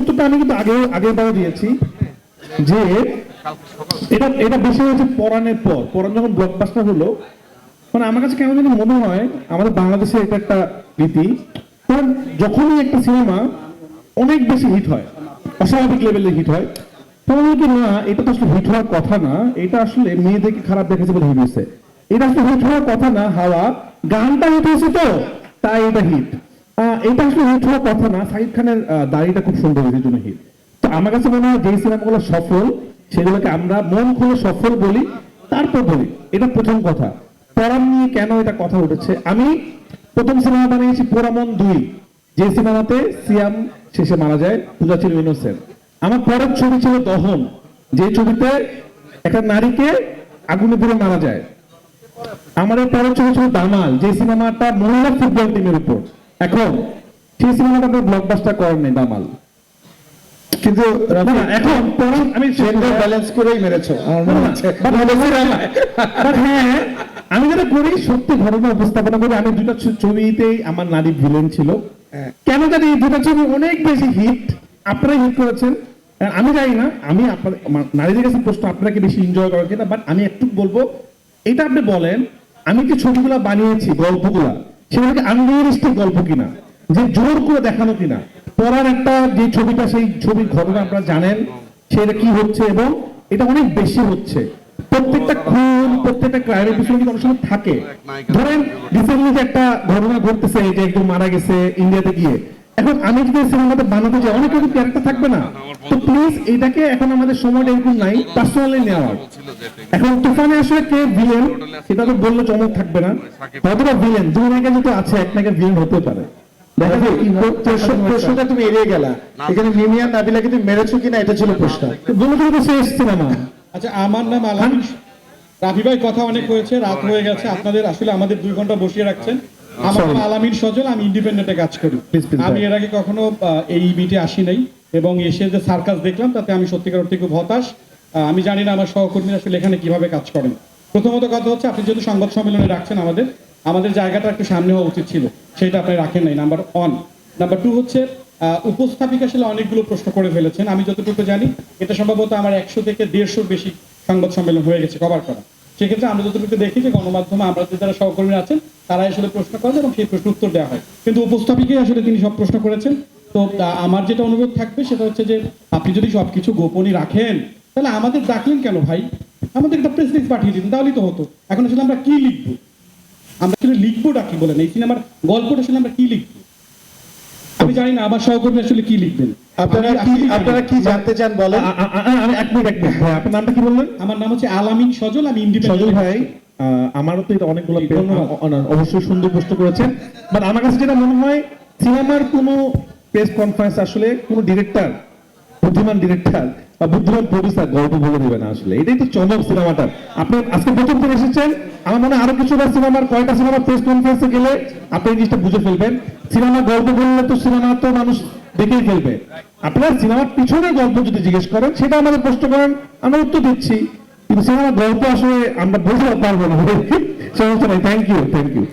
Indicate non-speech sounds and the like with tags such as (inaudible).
উত্তরটা আমি কিন্তু আগে আগের বারও দিয়েছি যে এটা এটা বেশি হয়েছে পরাণের পর। পরাণ যখন ব্লকবাস্টার হলো মানে আমার কাছে কেন জানি মনে হয় আমাদের বাংলাদেশে এটা একটা রীতি। কারণ যখনই একটা সিনেমা অনেক বেশি হিট হয়, অস্বাভাবিক লেভেলের হিট হয় তখন না, এটা তো আসলে হিট হওয়ার কথা না, এটা আসলে মেয়েদেরকে খারাপ দেখেছে বলে হিট হয়েছে। এটা আসলে হিট হওয়ার কথা না, হাওয়া, গানটা হিট হয়েছে তো, তাই এটা হিট আসলে কথা না খানের দাড়িটা খুব সুন্দর তো আমার কাছে মনে হয় যে সিনেমাগুলো সফল, সেগুলোকে আমরা মন খুলে সফল বলি, তারপর বলি। এটা প্রথম কথা। পরাম নিয়ে কেন এটা কথা উঠেছে? আমি প্রথম সিনেমা বানিয়েছি পোরামন দুই। যে সিনেমাতে সিয়াম শেষে মারা যায়, পূজা ছিল আমার পরের ছবি ছিল দহন। যে ছবিতে একটা নারীকে আগুনে পুড়ে মারা যায়। আমার পরের ছবি ছিল দামাল, যে সিনেমাটা মহিলা ফুটবল টিমের উপর। এখন সেই সিনেমাটা আপনি ব্লকবাস্টার করেন নাই দামাল। কিন্তু এখন আমি ব্যালেন্স করেই মেরেছো। আমার মনে হচ্ছে হ্যাঁ আমি যেটা করি সত্যি ঘটনা উপস্থাপনা করি আমি দুটা ছবিতেই আমার নারী ভিলেন ছিল। হ্যাঁ। কেন জানি এই দুটা ছবি অনেক বেশি হিট আপনারা হিট করেছেন। আমি জানি না আমি আপনার নারীদের কাছে প্রশ্ন আপনাকে বেশি এনজয় করেন কিনা বাট আমি একটু বলব এটা আপনি বলেন আমি যে ছবিগুলো বানিয়েছি গল্পগুলা? সেগুলোকে আনরিয়েলিস্টিক গল্প কিনা, যে জোর করে দেখানো কিনা। পড়ার একটা যে ছবিটা, সেই ছবির ঘটনা আপনারা জানেন, সেটা কি হচ্ছে এবং এটা অনেক বেশি হচ্ছে। প্রত্যেকটা খুন, প্রত্যেকটা ক্রাইমের পিছনে কিন্তু অনেক থাকে। ধরেন রিসেন্টলি যে একটা ঘটনা ঘটতেছে, যে একজন মারা গেছে ইন্ডিয়াতে গিয়ে। এখন আমি যদি সিনেমাতে বানাতে চাই অনেক রকম ক্যারেক্টার থাকবে না। তো প্লিজ এটাকে এখন আমাদের সময়টা এরকম নাই পার্সোনালি নেওয়ার। এখন তুফানে আসলে কে ভিলেন সেটা তো বললে চমক থাকবে না। হয়তোবা ভিলেন দুই নায়িকা যেহেতু আছে এক নায়িকা ভিলেন হতে পারে। দেখা যায় কি প্রশ্ন- প্রশ্নটা তুমি এড়িয়ে গেলা। এখানে মিমিয়া নাবিলাকে তুমি মেরেছো কিনা এটা ছিল প্রশ্ন। বলে দিলে তো শেষ সিনেমা আচ্ছা আমার নাম আলামিন। রাফি ভাই কথা অনেক হয়েছে রাত হয়ে গেছে। আপনাদের আসলে আমাদের দুই ঘণ্টা বসিয়ে রাখছেন। আমার নাম আলামিন সজল আমি ইন্ডিপেন্ডেন্টে কাজ করি। আমি এর আগে কখনো এই মিটে আসি নাই এবং এসে যে সার্কাস দেখলাম তাতে আমি সত্যিকার অর্থে খুব হতাশ। আমি জানি না আমার সহকর্মীরা আসলে এখানে কীভাবে কাজ করেন। প্রথমত কথা হচ্ছে আপনি যেহেতু সংবাদ সম্মেলনে রাখছেন আমাদের আমাদের জায়গাটা একটু সামনে হওয়া উচিত ছিল সেটা আপনি রাখেন নাই নাম্বার ওয়ান নাম্বার টু হচ্ছে আহ, উপস্থাপিকা আসলে অনেকগুলো প্রশ্ন করে ফেলেছেন। আমি যতটুকু জানি এটা সম্ভবত আমার একশো থেকে দেড়শোর বেশি সংবাদ সম্মেলন হয়ে গেছে কভার করা। সেক্ষেত্রে আমরা যতটুকু দেখি যে গণমাধ্যমে আমাদের যারা সহকর্মী আছেন তারা আসলে প্রশ্ন করেন এবং সেই প্রশ্ন উত্তর দেওয়া হয়। কিন্তু উপস্থাপিকাই আসলে তিনি সব প্রশ্ন করেছেন। তো আমার যেটা অনুরোধ থাকবে সেটা হচ্ছে যে আপনি যদি সবকিছু গোপনই রাখেন তাহলে আমাদের ডাকলেন কেন ভাই? আমাদের একটা প্রেস লিস্ট পাঠিয়ে দিন তাহলেই তো হতো। এখন আসলে আমরা কি লিখব? আমরা আসলে লিখবোটা কি বলেন? এই সিনেমার গল্পটা আসলে আমরা কি লিখব? আমি জানি না আমার সহকর্মী আসলে কি লিখবেন? আপনারা কি। আপনারা কি জানতে চান বলেন? আমি এক মিনিট এক মিনিট। আপনার নামটা কি বললেন? আমার নাম হচ্ছে আলামিন সজল আমি সজল ইন্ডিপেন্ডেন্ট ভাই। আহ, আমারও তো এটা অনেকগুলো অবশ্যই সুন্দর প্রশ্ন করেছেন। বাট আমার কাছে যেটা মনে হয় সিনেমার কোনো প্রেস কনফারেন্স আসলে কোনো ডিরেক্টর বুদ্ধিমান ডিরেক্টর বা বুদ্ধিমান প্রডিউসার গল্প বলে দেবে না আসলে। এটাই তো চমক সিনেমাটার। আপনি আজকে প্রথম থেকে এসেছেন আমার মনে হয় আরও কিছু সিনেমার কয়েকটা সিনেমার প্রেস কনফারেন্সে গেলে আপনি এই জিনিসটা বুঝে ফেলবেন। সিনেমা গল্প বললে তো সিনেমা তো মানুষ দেখেই ফেলবে। আপনার সিনেমার পিছনে গল্প যদি জিজ্ঞেস করেন সেটা আমাদের প্রশ্ন করেন আমরা উত্তর দিচ্ছি। কিন্তু সেখানে গল্প আসলে আমরা বলতে পারব না। (laughs) সমস্যা নেই। Thank you thank you